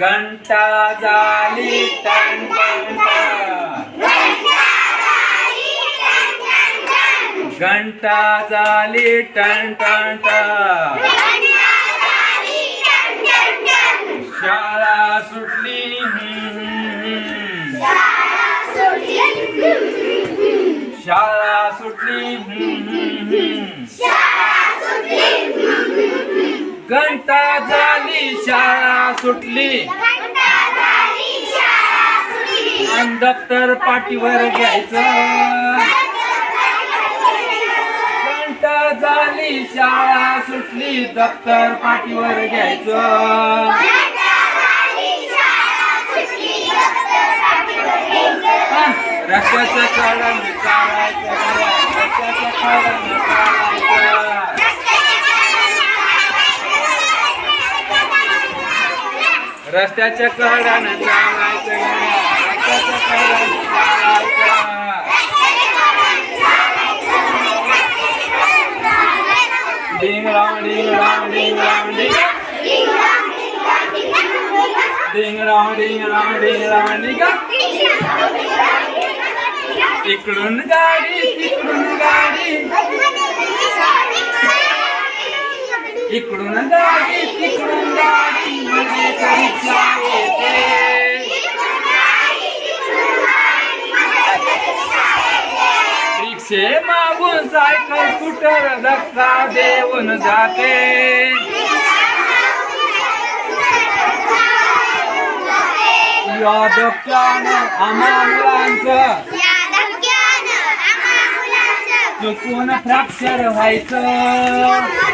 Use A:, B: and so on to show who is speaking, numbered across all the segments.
A: घंटा झाली ton ton ton. घंटा झाली टन टन टन. शाळा सुटली शाळा सुटली शाळा सुटली हम्म, हम्म. घंटा झाली शाळा सुटली. आणि दप्तर पाठीवर घ्यायचं. घंटा झाली शाळा सुटली दप्तर पाठीवर घ्यायचं. रस्त्याच्या कडाने चालायचं चालायचं रस्त्याच्या कडाने चालायचं रस्त्याच्या कडाने चालायचं डिंग राम डिंग राम डिंग राम डिंग डिंग राम डिंग राम डिंग राम डिंग इकडून गाडी तिकडून गाडी इकडून गाडी तिकडून गाडी मध्ये परीक्षा येते. रिक्षे मागून सायकल स्कूटर धक्का देऊन जाते. या धक्क्यानं आम्हा मुलांचं चुकून फ्रॅक्चर व्हायचं.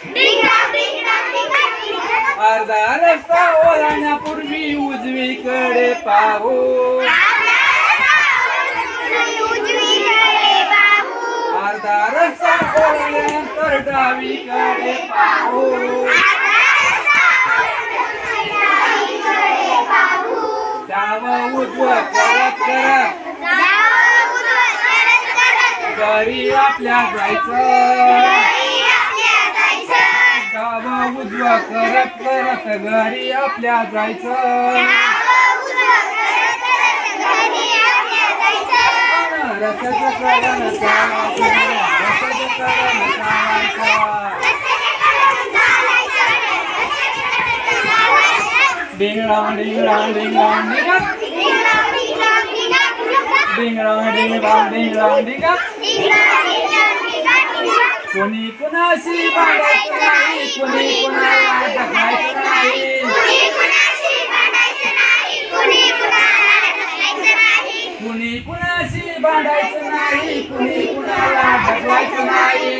A: अर्धा रस्ता ओलांडण्यापूर्वी उजवीकडे पाहू. अर्धा रस्ता ओलांडल्यानंतर डावीकडे पाहू. डाव उजवं करत करत. घरी आपल्या जायचं. डाव उजवा करत करत घरी आपल्या जायचं. रस्त्याच्या कडेनं चालायचं रस्त्याच्या कडेनं चालायचं डिंगडा डिंगडा डिंगडा डिंगा डिंगडा डिंगडा डिंगडा डिंगा कोणी कुणाशी भांडायचं नाही कोणी कुणाला ढकलायचं नाही. कुणी कुणाशी भांडायचं नाही कुणी कुणाला ढकलायचं नाही.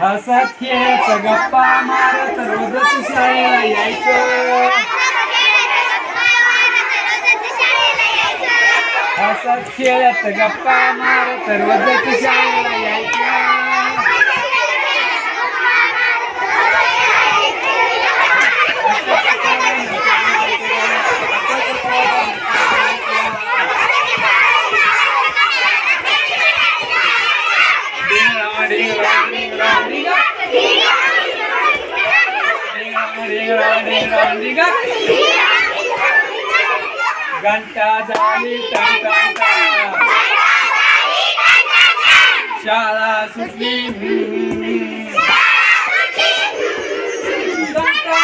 A: हसत खेळत गप्पा मारत रोजच शाळेला यायचं. खेळत गप्पा मारत रोजच शाळेला यायचं डिंगडा, डिंगडा, डिंगडा, डिंगा. डिंगडा, डिंगडा, डिंगा, डिंगा. घंटा झाली शाळा सुटली. घंटा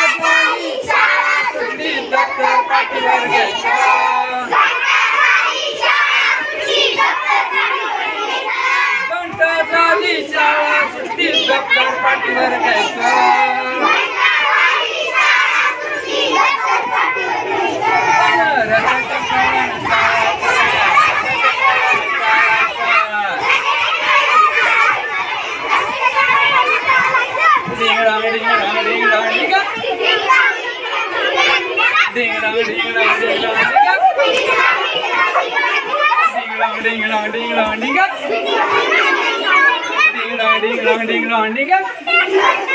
A: झाली. शाळा सुटली. डॉक्टर पाठीवर घ्यायचा. డింగ్ డింగ్ డింగ్ డింగ్ డింగ్